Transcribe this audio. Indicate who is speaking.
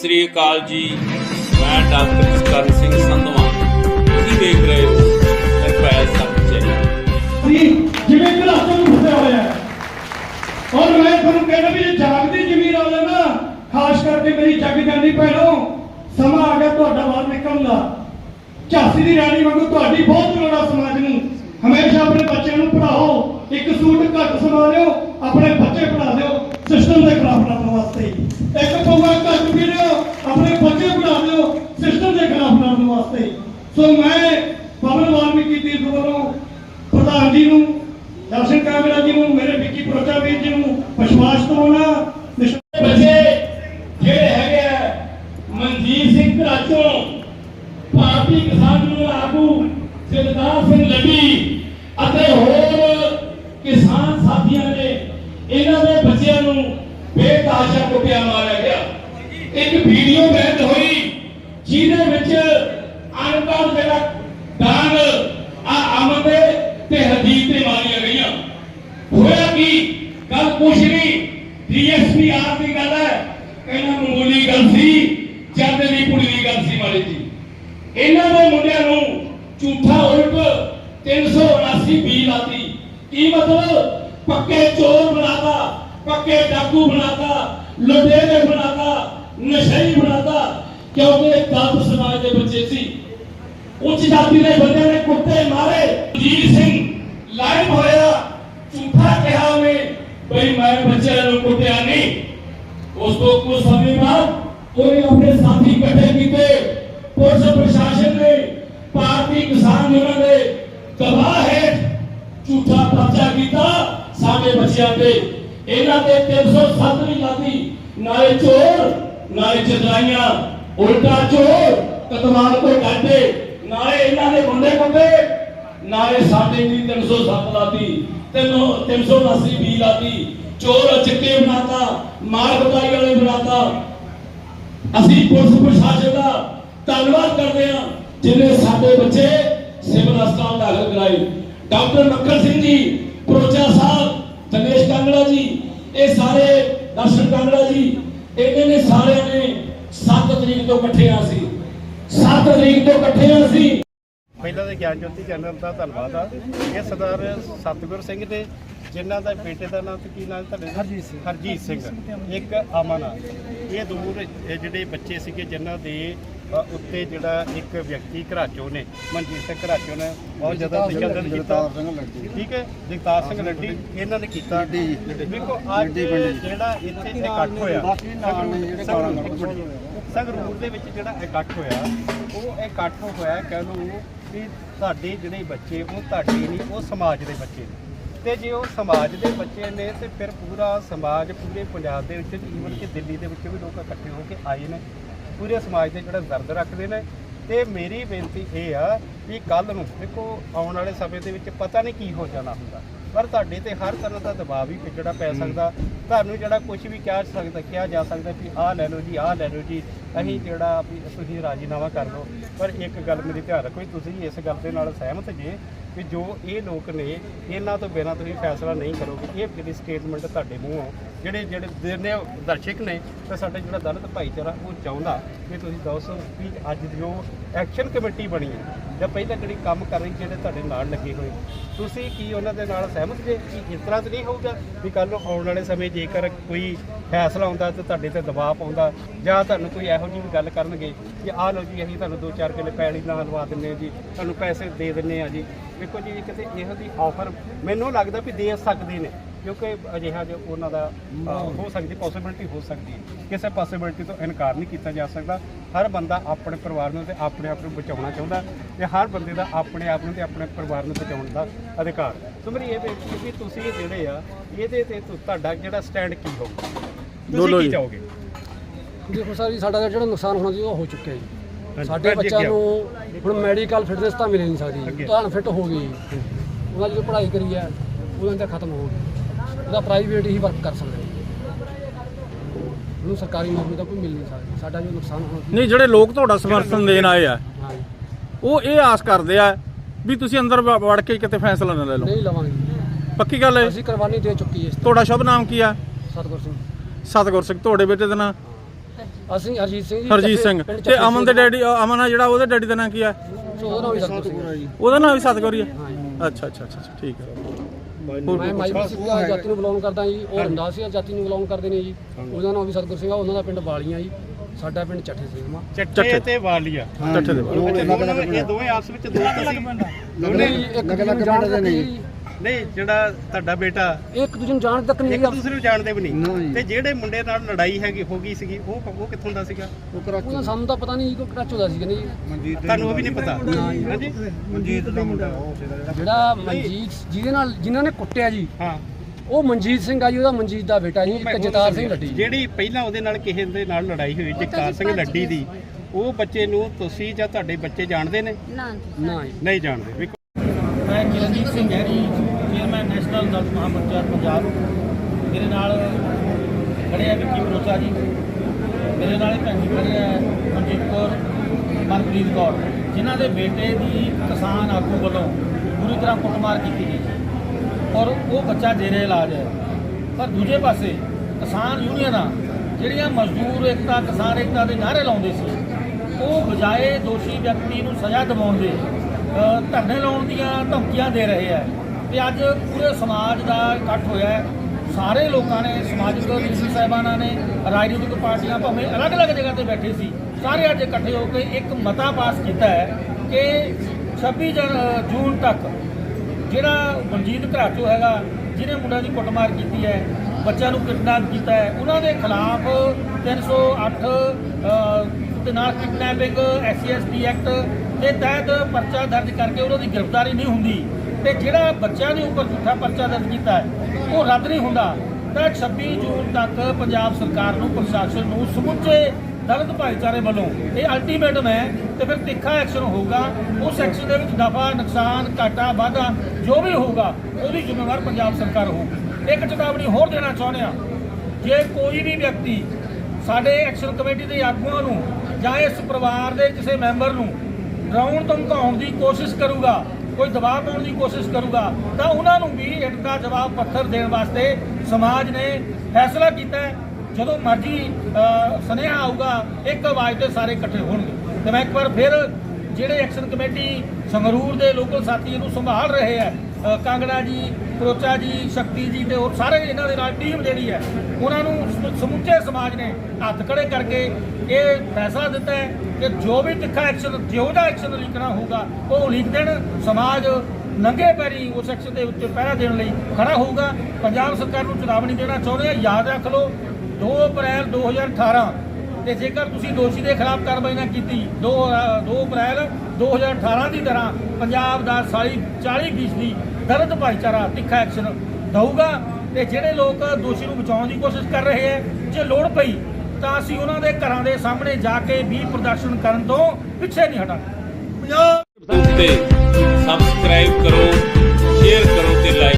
Speaker 1: ਸ੍ਰੀ ਅਕਾਲ ਜੀ। ਮੈਂ ਡਾਕਟਰ ਕਰਨ ਸਿੰਘ ਸੰਧਵਾ। ਤੁਸੀਂ ਦੇਖ ਰਹੇ ਹੋ ਨਿਰਭੈ ਸੱਚੇ
Speaker 2: ਜਿਵੇਂ ਘਰਾਟੇ ਨੂੰ ਫਸਿਆ ਹੋਇਆ ਔਰ ਮੈਂ ਤੁਹਾਨੂੰ ਕਹਿੰਦਾ ਵੀ ਜੇ ਜਾਗਦੀ ਜ਼ਮੀਰ ਆਵੇ ਨਾ, ਖਾਸ ਕਰਕੇ ਮੇਰੀ ਜੱਗ ਜਾਂਦੀ ਭੈਣੋ, ਸਮਾਂ ਆ ਗਿਆ ਤੁਹਾਡਾ ਬਾਹਰ ਨਿਕਲਣ ਦਾ। ਝਾਂਸੀ ਦੀ ਰਾਣੀ ਵਾਂਗੂ ਤੁਹਾਡੀ ਬਹੁਤ ਲੋੜ ਆ ਸਮਾਜ ਨੂੰ। ਹਮੇਸ਼ਾ ਆਪਣੇ ਬੱਚਿਆਂ ਨੂੰ ਪੜਾਓ ਇੱਕ ਸੂਟ ਘੱਟ ਸਮਾ ਲਿਓ ਆਪਣੇ ਬੱਚੇ ਪੜਾ ਦਿਓ। ਸਿਸਟਮ ਦੇ ਖਿਲਾਫ ਲੜਨ ਵਾਸਤੇ। ਇੱਕ ਪਊਆ ਘੱਟ ਪੀ ਆਪਣੇ ਬੱਚੇ ਪੜਾ ਦਿਓ ਸਿਸਟਮ ਦੇ ਖਿਲਾਫ ਲੜਨ ਵਾਸਤੇ। ਸੋ ਮੈਂ ਪਵਨ ਵਾਲਮੀਕੀ ਤੀਰਥ ਵੱਲੋਂ ਪ੍ਰਧਾਨ ਜੀ ਨੂੰ, ਦਰਸ਼ਨ ਕਾਮਰਾ ਜੀ ਨੂੰ, ਮੇਰੇ ਵਿੱਕੀ ਪ੍ਰੋਚਾ ਵੀਰ ਜੀ ਨੂੰ ਵਿਸ਼ਵਾਸ ਦਿਵਾਉਣਾ।
Speaker 3: ਬੱਚੇ, ਜਿਹੜੇ ਹੈਗੇ ਆ, ਮਨਜੀਤ ਸਿੰਘ ਘਰਾਚੋਂ ਭਾਰਤੀ ਕਿਸਾਨ ਯੂਨੀਅਨ ਆਗੂ ਸਿਰਦਾਰ ਸਿੰਘ ਲੱਡੀ ਅਤੇ ਹੋਰ ਕਿਸਾਨ ਸਾਥੀਆਂ ਨੇ, ਇਹਨਾਂ ਦੇ ਬੇਤਾਸ਼ਾ ਕੁੱਟਿਆ, ਮਾਰਿਆ ਗਿਆ। ਇੱਕ ਵੀਡੀਓ ਵਾਇਰਲ ਹੋਈ, ਜਿਹਦੇ ਵਿੱਚ ਅਨਪੜ੍ਹ ਜਿਹੜਾ ਡਾਂਗ ਆ ਅਮਨ ਦੇ ਤੇ ਹਰਦੀਪ ਤੇ ਮਾਰੀਆਂ ਗਈਆਂ। ਹੋਇਆ ਕੀ? ਗੱਲ ਕੁਛ ਨਹੀਂ ਡੀਐਸਪੀ ਆਪ ਦੀ ਗੱਲ ਹੈ। ਕਹਿੰਦਾ ਮਾਮੂਲੀ ਗੱਲ ਸੀ ਚੰਦ ਦੀ ਕੁੜੀ ਦੀ ਗੱਲ ਸੀ ਮਾਰੇ ਜੀ। ਇਹਨਾਂ ਦੇ ਮੁੰਡਿਆਂ ਨੂੰ ਝੂਠਾ ਉਲਟ 379 ਬੀ ਲਾਤੀ। ਕੀ ਮਤਲਬ? ਪੱਕੇ ਚੋਰ ਬਣਾਤਾ। ਪੱਕੇ ਡਾਕੂ ਬਣਾਤਾ ਲੁਟੇਰੇ ਬਣਾਤਾ ਨਸ਼ਈ ਬਣਾਤਾ ਕਿਉਂਕਿ ਇਹ ਦਸ ਸਮਾਜ ਦੇ ਬੱਚੇ ਸੀ ਉੱਚ ਜਾਤੀ ਦੇ ਬੰਦੇ ਨੇ ਕੁੱਤੇ ਮਾਰੇ ਜੀਤ ਸਿੰਘ ਲਾਈਵ ਹੋਇਆ ਝੂਠਾ ਕਿਹਾ ਉਹਨੇ ਬਈ ਮੈਂ ਬੱਚਿਆਂ ਨੂੰ ਕੁੱਟਿਆ ਨਹੀਂ ਉਸ ਤੋਂ ਕੁਝ ਸਮੇਂ ਬਾਅਦ ਉਹਨੇ ਆਪਣੇ ਸਾਥੀ ਇਕੱਠੇ ਕੀਤੇ ਪੁਲਿਸ ਪ੍ਰਸ਼ਾਸਨ ਨੇ ਭਾਰਤੀ ਕਿਸਾਨ ਯੂਨੀਅਨ ਦੇ ਦਬਾਅ ਹੇਠ ਝੂਠਾ ਪਰਚਾ ਕੀਤਾ ਸਾਡੇ ਬੱਚਿਆਂ ਤੇ ਇਹਨਾਂ ਤੇ 307 ਵੀ ਲਾਤੀ। ਨਾਲੇ ਚੋਰ ਨਾਲੇ ਚਦਰਾਈਆਂ। ਉਲਟਾ ਚੋਰ ਕਤਵਾਲ ਤੋਂ ਕੱਢੇ ਨਾਲੇ ਇਹਨਾਂ ਦੇ ਮੁੰਡੇ ਮੁੰਡੇ ਨਾਲੇ ਸਾਡੇ ਵੀ 307 ਲਾਤੀ। ਤੈਨੂੰ 380 ਵੀ ਲਾਤੀ। ਚੋਰ ਚੱਕੇ ਬਣਾਤਾ ਮਾਰ ਕੁਟਾਈ ਵਾਲੇ ਬਣਾਤਾ। ਅਸੀਂ ਪੁਲਿਸ ਪ੍ਰਸ਼ਾਸਨ ਦਾ ਧੰਨਵਾਦ ਕਰਦੇ ਹਾਂ, ਜਿਨੇ ਸਾਡੇ ਬੱਚੇ ਸਿਵਲ ਹਸਪਤਾਲ ਦਾਖਲ ਕਰਾਏ। ਡਾਕਟਰ ਮੱਕਰ ਸਿੰਘ ਜੀ, ਪ੍ਰੋਚਾ ਸਾਹਿਬ ਦਿਨੇਸ਼ ਕਾਂਗੜਾ ਜੀ ਇਹ ਸਾਰੇ ਦਰਸ਼ਨ ਕਾਂਗੜਾ ਜੀ ਇਹਨਾਂ ਨੇ ਸਾਰਿਆਂ ਨੇ 7 ਤਰੀਕ ਤੋਂ ਇਕੱਠੇ ਆ ਸੀ। 7 ਤਰੀਕ ਤੋਂ ਇਕੱਠੇ ਆ ਸੀ।
Speaker 4: ਪਹਿਲਾਂ ਤਾਂ ਗਿਆਨ ਜੋਤੀ ਚੈਨਲ ਦਾ ਧੰਨਵਾਦ ਆ। ਇਹ ਸਰਦਾਰ ਸਤਿਗੁਰ ਸਿੰਘ ਨੇ ਜਿਨ੍ਹਾਂ ਦਾ ਬੇਟੇ ਦਾ ਨਾਮ ਤੇ ਕੀ ਨਾਮ ਤੁਹਾਡੇ ਹਰਜੀਤ ਸਿੰਘ। ਹਰਜੀਤ ਸਿੰਘ ਇੱਕ ਅਮਨ ਆ। ਇਹ ਦੂਰ ਜਿਹੜੇ ਬੱਚੇ ਸੀਗੇ ਜਿਨ੍ਹਾਂ ਦੇ ਉੱਤੇ ਜਿਹੜਾ ਇੱਕ ਵਿਅਕਤੀ ਘਰਾਚੋਂ ਨੇ ਮਨਜੀਤ ਸਿੰਘ ਘਰਾਚੋਂ ਨੇ ਬਹੁਤ ਜ਼ਿਆਦਾ ਤਸ਼ੱਦਦ ਕੀਤਾ। ਠੀਕ ਹੈ? ਜਗਤਾਰ ਸਿੰਘ ਲੱਡੀ ਇਹਨਾਂ ਨੇ ਕੀਤਾ। ਦੇਖੋ ਅੱਜ ਜਿਹੜਾ ਇੱਥੇ ਇਕੱਠ ਹੋਇਆ ਸੰਗਰੂਰ ਸੰਗਰੂਰ ਦੇ ਵਿੱਚ ਜਿਹੜਾ ਇਕੱਠ ਹੋਇਆ ਉਹ ਇਕੱਠ ਹੋਇਆ ਕਹਿ ਲਓ ਵੀ ਤੁਹਾਡੇ ਜਿਹੜੇ ਬੱਚੇ ਉਹ ਤੁਹਾਡੇ ਨਹੀਂ ਉਹ ਸਮਾਜ ਦੇ ਬੱਚੇ ਨੇ। ਤੇ ਜੇ ਉਹ ਸਮਾਜ ਦੇ ਬੱਚੇ ਨੇ ਤੇ ਫਿਰ ਪੂਰਾ ਸਮਾਜ ਪੂਰੇ ਪੰਜਾਬ ਦੇ ਵਿੱਚ ਈਵਨ ਕਿ ਦਿੱਲੀ ਦੇ ਵਿੱਚ ਵੀ ਲੋਕ ਇਕੱਠੇ ਹੋ ਕੇ ਆਏ ਨੇ। ਪੂਰੇ ਸਮਾਜ ਦੇ ਜਿਹੜਾ ਦਰਦ ਰੱਖਦੇ ਨੇ। ਤੇ ਮੇਰੀ ਬੇਨਤੀ ਇਹ ਆ ਵੀ ਕੱਲ ਨੂੰ ਦੇਖੋ ਆਉਣ ਵਾਲੇ ਸਮੇਂ ਦੇ ਵਿੱਚ ਪਤਾ ਨਹੀਂ ਕੀ ਹੋ ਜਾਣਾ ਹੁੰਦਾ। ਪਰ ਤੁਹਾਡੇ ਤੇ ਹਰ ਤਰ੍ਹਾਂ ਦਾ ਦਬਾਅ ਵੀ ਜਿਹੜਾ ਪੈ ਸਕਦਾ। ਤੁਹਾਨੂੰ ਜਿਹੜਾ ਕੁਝ ਵੀ ਕਿਹਾ ਸਕਦਾ ਕਿਹਾ ਜਾ ਸਕਦਾ ਵੀ ਆਹ ਲੈ ਲਓ ਜੀ ਆਹ ਲੈ ਲਓ ਜੀ ਅਸੀਂ ਜਿਹੜਾ ਵੀ ਤੁਸੀਂ ਰਾਜੀਨਾਮਾ ਕਰ ਲਓ। ਪਰ ਇੱਕ ਗੱਲ ਮੇਰੀ ਧਿਆਨ ਰੱਖੋ ਤੁਸੀਂ ਇਸ ਗੱਲ ਦੇ ਨਾਲ ਸਹਿਮਤ ਜੇ ਵੀ ਜੋ ਇਹ ਲੋਕ ਨੇ, ਇਹਨਾਂ ਤੋਂ ਬਿਨਾਂ ਤੁਸੀਂ ਫੈਸਲਾ ਨਹੀਂ ਕਰੋਗੇ। ਇਹ ਜਿਹੜੀ ਸਟੇਟਮੈਂਟ ਤੁਹਾਡੇ ਮੂੰਹੋਂ, ਜਿਹੜੇ ਜਿਹੜੇ ਜਿੰਨੇ ਦਰਸ਼ਕ ਨੇ, ਤੇ ਸਾਡਾ ਜਿਹੜਾ ਦਲਿਤ ਭਾਈਚਾਰਾ, ਉਹ ਚਾਹੁੰਦਾ ਕਿ ਤੁਸੀਂ ਦੱਸੋ ਵੀ ਅੱਜ ਜੋ ਐਕਸ਼ਨ ਕਮੇਟੀ ਬਣੀ ਹੈ, ਜਾਂ ਪਹਿਲਾਂ ਕਿਹੜੀ ਕੰਮ ਕਰ ਰਹੀ, ਜਿਹੜੇ ਤੁਹਾਡੇ ਨਾਲ ਲੱਗੇ ਹੋਏ। ਤੁਸੀਂ ਕੀ ਉਹਨਾਂ ਦੇ ਨਾਲ ਸਹਿਮਤ ਜੇ ਕਿ ਇਸ ਤਰ੍ਹਾਂ ਤਾਂ ਨਹੀਂ ਹੋਊਗਾ ਵੀ ਕੱਲ ਨੂੰ ਆਉਣ ਵਾਲੇ ਸਮੇਂ ਜੇਕਰ ਕੋਈ ਫੈਸਲਾ ਆਉਂਦਾ ਤੇ ਤੁਹਾਡੇ ਤੇ ਦਬਾਅ ਪਾਉਂਦਾ, ਜਾਂ ਤੁਹਾਨੂੰ ਕੋਈ ਇਹੋ ਜਿਹੀ ਗੱਲ ਕਰਨਗੇ ਕਿ ਆਹ ਲਓ ਜੀ, ਅਸੀਂ ਤੁਹਾਨੂੰ ਦੋ ਚਾਰ ਕਿੱਲੇ ਪੈਲੀ ਨਾਲ ਲਵਾ ਦਿੰਨੇ ਆ ਜੀ, ਤੁਹਾਨੂੰ ਪੈਸੇ ਦੇ ਦਿੰਨੇ ਆ ਜੀ। ਵੇਖੋ ਜੀ ਕਿਤੇ ਇਹੋ ਜਿਹੀ ਆਫਰ ਮੈਨੂੰ ਲੱਗਦਾ ਵੀ ਦੇ ਸਕਦੇ ਨੇ ਕਿਉਂਕਿ ਅਜਿਹਾ ਜੋ ਉਹਨਾਂ ਦਾ ਹੋ ਸਕਦੀ ਪੋਸਿਬਿਲਿਟੀ ਹੋ ਸਕਦੀ ਹੈ। ਕਿਸੇ ਪੋਸਿਬਿਲਿਟੀ ਤੋਂ ਇਨਕਾਰ ਨਹੀਂ ਕੀਤਾ ਜਾ ਸਕਦਾ। ਹਰ ਬੰਦਾ ਆਪਣੇ ਪਰਿਵਾਰ ਨੂੰ ਤੇ ਆਪਣੇ ਆਪ ਨੂੰ ਬਚਾਉਣਾ ਚਾਹੁੰਦਾ ਤੇ ਹਰ ਬੰਦੇ ਦਾ ਆਪਣੇ ਆਪ ਨੂੰ ਤੇ ਆਪਣੇ ਪਰਿਵਾਰ ਨੂੰ ਬਚਾਉਣ ਦਾ ਅਧਿਕਾਰ। ਹੈ ਸੋ ਮੇਰੀ ਇਹ ਬੇਨਤੀ ਕਿ ਤੁਸੀਂ ਜਿਹੜੇ ਆ ਇਹਦੇ ਤੇ ਤੁਹਾਡਾ ਜਿਹੜਾ ਸਟੈਂਡ ਕੀ ਹੋਊਗਾ ਤੁਸੀਂ ਕੀ ਚਾਹੋਗੇ?
Speaker 5: ਦੇਖੋ ਸਰ ਜੀ ਸਾਡਾ ਜਿਹੜਾ ਨੁਕਸਾਨ ਹੋਣਾ ਸੀ ਉਹ ਹੋ ਚੁੱਕਿਆ ਜੀ। ਸਾਡੇ ਬੱਚਿਆਂ ਨੂੰ ਹੁਣ ਮੈਡੀਕਲ ਫਿਟਨੈਸ ਤਾਂ ਮਿਲ ਨਹੀਂ ਸਕਦੀ। ਤਾਂ ਅਨਫਿਟ ਹੋ ਗਈ। ਉਹਨਾਂ ਦੀ ਜੋ ਪੜ੍ਹਾਈ ਕਰੀ ਹੈ ਉਹਨਾਂ ਦਾ ਖਤਮ ਹੋ ਗਈ। ਉਹਦਾ ਪ੍ਰਾਈਵੇਟ ਹੀ ਵਰਕ ਕਰ ਸਕਦੇ ਉਹਨੂੰ ਸਰਕਾਰੀ ਨੌਕਰੀ ਤਾਂ ਕੋਈ ਮਿਲ ਨਹੀਂ ਸਕਦੀ। ਸਾਡਾ ਜੋ ਨੁਕਸਾਨ ਹੋਣਾ
Speaker 6: ਨਹੀਂ ਜਿਹੜੇ ਲੋਕ ਤੁਹਾਡਾ ਸਮਰਥਨ ਦੇਣ ਆਏ ਆ ਉਹ ਇਹ ਆਸ ਕਰਦੇ ਆ ਵੀ ਤੁਸੀਂ ਅੰਦਰ ਵੜ ਕੇ ਕਿਤੇ ਫੈਸਲਾ ਨਾ ਲੈ ਲਓ।
Speaker 5: ਨਹੀਂ ਲਵਾਂਗੇ।
Speaker 6: ਪੱਕੀ ਗੱਲ ਹੈ?
Speaker 5: ਅਸੀਂ ਕੁਰਬਾਨੀ ਦੇ ਚੁੱਕੀ ਹੈ
Speaker 6: ਤੁਹਾਡਾ ਸ਼ੁਭ ਨਾਮ ਕੀ ਆ?
Speaker 5: ਸਤਿਗੁਰ ਸਿੰਘ।
Speaker 6: ਸਤਗੁਰ ਸਿੰਘ ਤੁਹਾਡੇ ਬੇਟੇ ਦਾ ਨਾਮ
Speaker 5: ਅਸੀਂ ਹਰਜੀਤ ਸਿੰਘ ਜੀ
Speaker 6: ਹਰਜੀਤ ਸਿੰਘ।
Speaker 5: ਪਿੰਡ
Speaker 6: ਤੇ ਅਮਨ ਦੇ
Speaker 5: ਸਿੰਘ
Speaker 6: ਡੈਡੀ ਅ, ਅਮਨ ਆ ਜਿਹੜਾ ਉਹਦੇ ਡੈਡੀ ਦਾ ਨਾਂ ਕੀ ਆ?
Speaker 5: ਉਹਦਾ ਨਾਮ ਵੀ ਸਤਗੁਰ ਸਿੰਘ
Speaker 6: ਉਹਦਾ ਨਾਂ ਵੀ ਸਤਗੁਰੀ ਆ? ਅੱਛਾ ਅੱਛਾ ਅੱਛਾ ਅੱਛਾ, ਠੀਕ ਹੈ।
Speaker 5: ਮੈਂ ਮਾਈ ਸਿੱਖ ਜਾਤੀ ਨੂੰ ਬਿਲੋਂਗ ਕਰਦਾ ਜੀ। ਉਹ ਰੰਦਾਸੀ ਜਾਤੀ ਨੂੰ ਬਿਲੋਂਗ ਕਰਦੇ ਨੇ ਜੀ। ਉਹਦਾ ਨਾਮ ਵੀ ਸਤਗੁਰ ਸਿੰਘ ਆ ਉਹਨਾਂ ਦਾ ਪਿੰਡ ਬਾਲੀਆਂ ਜੀ। ਸਾਡਾ ਪਿੰਡ ਚੱਠੇ ਸਿੰਘ ਮਾ।
Speaker 4: ਚੱਠੇ ਤੇ ਵਾਲੀਆ।
Speaker 6: ਚੱਠੇ ਦੇ ਬਾਰੇ।
Speaker 4: ਇਹ ਦੋਵੇਂ ਆਪਸ ਵਿੱਚ ਦੋਸਤ ਸੀ
Speaker 5: ਦੋਨੇ ਇੱਕ ਦੂਜੇ ਨੂੰ ਜਾਣਦੇ ਨਹੀਂ।
Speaker 4: ਨਹੀਂ ਜਿਹੜਾ ਤੁਹਾਡਾ ਬੇਟਾ।
Speaker 5: ਇੱਕ ਦੂਜੇ ਨੂੰ ਜਾਣ ਤੱਕ ਨਹੀਂ
Speaker 4: ਇੱਕ ਦੂਸਰੇ ਨੂੰ ਜਾਣਦੇ ਵੀ ਨਹੀਂ। ਤੇ ਜਿਹੜੇ ਮੁੰਡੇ ਨਾਲ ਲੜਾਈ ਹੈਗੀ ਹੋ ਗਈ ਸੀਗੀ? ਉਹ ਉਹ ਕਿੱਥੋਂ ਦਾ ਸੀਗਾ?
Speaker 5: ਉਹਦਾ ਸਾਨੂੰ ਤਾਂ ਪਤਾ ਨਹੀਂ ਕੋਈ ਕਰਾਚੋ ਦਾ ਸੀ ਕਿ ਨਹੀਂ
Speaker 4: ਤੁਹਾਨੂੰ ਉਹ ਵੀ ਨਹੀਂ ਪਤਾ? ਹਾਂਜੀ
Speaker 5: ਜਿਹੜਾ ਮਨਜੀਤ ਜਿਹਦੇ ਨਾਲ ਜਿਨ੍ਹਾਂ ਨੇ ਕੁੱਟਿਆ ਜੀ
Speaker 4: ਹਾਂ।
Speaker 5: ਉਹ ਮਨਜੀਤ ਸਿੰਘ ਆ ਜੀ ਉਹਦਾ ਮਨਜੀਤ ਦਾ ਬੇਟਾ ਜੀ ਇੱਕ ਜਤਾਰ ਸਿੰਘ ਲੱਡੀ
Speaker 4: ਜਿਹੜੀ ਪਹਿਲਾਂ ਉਹਦੇ ਨਾਲ ਕਿਸੇ ਦੇ ਨਾਲ ਲੜਾਈ ਹੋਈ ਜਗਤਾਰ ਸਿੰਘ ਲੱਡੀ ਦੀ ਉਹ ਬੱਚੇ ਨੂੰ ਤੁਸੀਂ ਜਾਂ ਤੁਹਾਡੇ ਬੱਚੇ ਜਾਣਦੇ ਨੇ?
Speaker 7: ਨਾ
Speaker 5: ਨਾ ਜੀ।
Speaker 4: ਨਹੀਂ ਜਾਣਦੇ। ਵੀ
Speaker 8: ਮੈਂ ਕਿਰਨਜੀਤ ਸਿੰਘ ਗਹਿਰੀ ਚੇਅਰਮੈਨ ਨੈਸ਼ਨਲ ਦਲ ਮਹਾਪੰਚਾਇਤ ਪੰਜਾਬ। ਮੇਰੇ ਨਾਲ ਖੜੇ ਆ ਵਿੱਕੀ ਬਰੋਚਾ ਜੀ। ਮੇਰੇ ਨਾਲ ਇਹ ਭੈਣ ਜੀ ਖੜੇ ਆ ਮਨਜੀਤ ਕੌਰ, ਮਨਪ੍ਰੀਤ ਕੌਰ, ਜਿਨ੍ਹਾਂ ਦੇ ਬੇਟੇ ਦੀ ਕਿਸਾਨ ਆਗੂ ਵੱਲੋਂ ਪੂਰੀ ਤਰ੍ਹਾਂ ਕੁੱਟਮਾਰ ਕੀਤੀ ਗਈ ਔਰ ਉਹ ਬੱਚਾ ਜੇਰੇ ਇਲਾਜ ਹੈ। ਪਰ ਦੂਜੇ ਪਾਸੇ ਕਿਸਾਨ ਯੂਨੀਅਨਾਂ ਜਿਹੜੀਆਂ ਮਜ਼ਦੂਰ ਏਕਤਾ, ਕਿਸਾਨ ਏਕਤਾ ਦੇ ਨਾਅਰੇ ਲਾਉਂਦੇ ਸੀ, ਉਹ ਬਜਾਏ ਦੋਸ਼ੀ ਵਿਅਕਤੀ ਨੂੰ ਸਜ਼ਾ ਦਿਵਾਉਣ ਦੇ ਧਰਨੇ ਲਾਉਣ ਦੀਆਂ ਧਮਕੀਆਂ ਦੇ ਰਹੇ ਆ ਤੇ ਅੱਜ ਪੂਰੇ ਸਮਾਜ ਦਾ ਇਕੱਠ ਹੋਇਆ ਹੈ। ਸਾਰੇ ਲੋਕਾਂ ਨੇ ਸਮਾਜਿਕ ਲੀਡਰ ਸਾਹਿਬਾਨਾਂ ਨੇ ਰਾਜਨੀਤਿਕ ਪਾਰਟੀਆਂ ਭਾਵੇਂ ਅਲੱਗ-ਅਲੱਗ ਜਗ੍ਹਾ ਤੇ ਬੈਠੇ ਸੀ ਸਾਰੇ ਅੱਜ ਇਕੱਠੇ ਹੋ ਕੇ ਇੱਕ ਮਤਾ ਪਾਸ ਕੀਤਾ ਹੈ ਕਿ 26 ਜਨ ਜੂਨ ਤੱਕ ਜਿਹੜਾ ਮਨਜੀਤ ਘਰਾਚੋ ਹੈਗਾ ਜਿਹਨੇ ਮੁੰਡਿਆਂ ਦੀ ਕੁੱਟਮਾਰ ਕੀਤੀ ਹੈ ਬੱਚਿਆਂ ਨੂੰ ਕਿਡਨੈਪ ਕੀਤਾ ਹੈ ਉਹਨਾਂ ਦੇ ਖਿਲਾਫ 308 ਅ, ਤੇ ਨਾਲ ਕਿਡਨੈਪਿੰਗ ਐਸਸੀਐਸਟੀ ਐਕਟ ਦੇ ਤਹਿਤ ਪਰਚਾ ਦਰਜ ਕਰਕੇ ਉਹਨਾਂ ਦੀ ਗ੍ਰਿਫਤਾਰੀ ਨਹੀਂ ਹੁੰਦੀ ਤੇ ਜਿਹੜਾ ਬੱਚਿਆਂ ਦੇ ਉੱਪਰ ਝੂਠਾ ਪਰਚਾ ਦਰਜ ਕੀਤਾ ਹੈ, ਉਹ ਰੱਦ ਨਹੀਂ ਹੁੰਦਾ। ਤਾਂ 26 ਜੂਨ ਤੱਕ ਪੰਜਾਬ ਸਰਕਾਰ ਨੂੰ, ਪ੍ਰਸ਼ਾਸਨ ਨੂੰ ਸਮੁੱਚੇ ਦਲਿਤ ਭਾਈਚਾਰੇ ਵੱਲੋਂ ਇਹ ਅਲਟੀਮੇਟਮ ਹੈ ਤੇ ਫਿਰ ਤਿੱਖਾ ਐਕਸ਼ਨ ਹੋਊਗਾ। ਉਸ ਐਕਸ਼ਨ ਦੇ ਵਿੱਚ ਦਫਾ ਨੁਕਸਾਨ, ਘਾਟਾ, ਵਾਧਾ ਜੋ ਵੀ ਹੋਊਗਾ ਉਹਦੀ ਜ਼ਿੰਮੇਵਾਰ ਪੰਜਾਬ ਸਰਕਾਰ ਹੋਊਗੀ। ਇੱਕ ਚੇਤਾਵਨੀ ਹੋਰ ਦੇਣਾ ਚਾਹੁੰਦੇ ਆ ਜੇ ਕੋਈ ਵੀ ਵਿਅਕਤੀ ਸਾਡੇ ਐਕਸ਼ਨ ਕਮੇਟੀ ਦੇ ਆਗੂਆਂ ਨੂੰ ਜਾਂ ਇਸ ਪਰਿਵਾਰ ਦੇ ਕਿਸੇ ਮੈਂਬਰ ਨੂੰ ਡਰਾਉਣ ਧਮਕਾਉਣ ਦੀ ਕੋਸ਼ਿਸ਼ ਕਰੂਗਾ, ਕੋਈ ਦਬਾਅ ਪਾਉਣ ਦੀ ਕੋਸ਼ਿਸ਼ ਕਰੂਗਾ, ਤਾਂ ਉਹਨਾਂ ਨੂੰ ਵੀ ਇੱਟ ਜਵਾਬ ਪੱਥਰ ਦੇਣ ਵਾਸਤੇ ਸਮਾਜ ਨੇ ਫੈਸਲਾ ਕੀਤਾ ਜਦੋਂ ਮਰਜ਼ੀ ਸੁਨੇਹਾ ਆਊਗਾ, ਇੱਕ ਆਵਾਜ਼ ਤੇ ਸਾਰੇ ਇਕੱਠੇ ਹੋਣਗੇ। ਤੇ ਮੈਂ ਇੱਕ ਵਾਰ ਫਿਰ ਜਿਹੜੇ ਐਕਸ਼ਨ ਕਮੇਟੀ ਸੰਗਰੂਰ ਦੇ ਲੋਕਲ ਸਾਥੀ ਇਹਨੂੰ ਸੰਭਾਲ ਰਹੇ ਆ ਕਾਂਗੜਾ ਜੀ ਕਰੋਚਾ ਜੀ, ਸ਼ਕਤੀ ਜੀ ਤੇ ਹੋਰ ਸਾਰੇ ਇਹਨਾਂ ਦੇ ਨਾਲ ਟੀਮ ਜਿਹੜੀ ਹੈ, ਉਹਨਾਂ ਨੂੰ ਸਮੁੱਚੇ ਸਮਾਜ ਨੇ ਹੱਥ ਖੜੇ ਕਰਕੇ ਇਹ ਫੈਸਲਾ ਦਿੱਤਾ ਹੈ ਕਿ ਜੋ ਵੀ ਤਿੱਖਾ ਐਕਸ਼ਨ, ਜਿਹੋ ਜਿਹਾ ਐਕਸ਼ਨ ਲਿਖਣਾ ਹੋਊਗਾ, ਉਹ ਲਿਖ ਦੇਣ। ਸਮਾਜ ਨੰਗੇ ਪੈਰੀ ਉਸ ਐਕਸ਼ਨ ਦੇ ਉੱਤੇ ਪਹਿਰਾ ਦੇਣ ਲਈ ਖੜਾ ਹੋਊਗਾ। ਪੰਜਾਬ ਸਰਕਾਰ ਨੂੰ ਚੇਤਾਵਨੀ ਦੇਣਾ ਚਾਹੁੰਦੇ ਆ, ਯਾਦ ਰੱਖ ਲਓ 2 ਅਪ੍ਰੈਲ 2018 ਤੇ ਜੇਕਰ ਤੁਸੀਂ ਦੋਸ਼ੀ ਦੇ ਖਿਲਾਫ ਕਾਰਵਾਈ ਨਾ ਕੀਤੀ 2 2 ਅਪ੍ਰੈਲ 2018 ਦੀ ਤਰ੍ਹਾਂ ਪੰਜਾਬ ਦਾ ਸਾਲੀ 40 ਫੀਸਦੀ ਦਲਿਤ ਭਾਈਚਾਰਾ, ਤਿੱਖਾ ਐਕਸ਼ਨ ਦਊਗਾ ਤੇ ਜਿਹੜੇ ਲੋਕ ਦੋਸ਼ੀ ਨੂੰ ਬਚਾਉਣ ਦੀ ਕੋਸ਼ਿਸ਼ ਕਰ ਰਹੇ ਹੈ, ਜੇ ਲੋੜ ਪਈ ਤਾਂ ਅਸੀਂ ਉਹਨਾਂ ਦੇ ਘਰਾਂ ਦੇ ਸਾਹਮਣੇ ਜਾ ਕੇ ਵੀ ਪ੍ਰਦਰਸ਼ਨ ਕਰਨ ਤੋਂ ਪਿੱਛੇ ਨਹੀਂ ਹਟਾਂਗੇ
Speaker 1: ਤੇ ਸਬਸਕ੍ਰਾਈਬ ਕਰੋ ਸ਼ੇਅਰ ਕਰੋ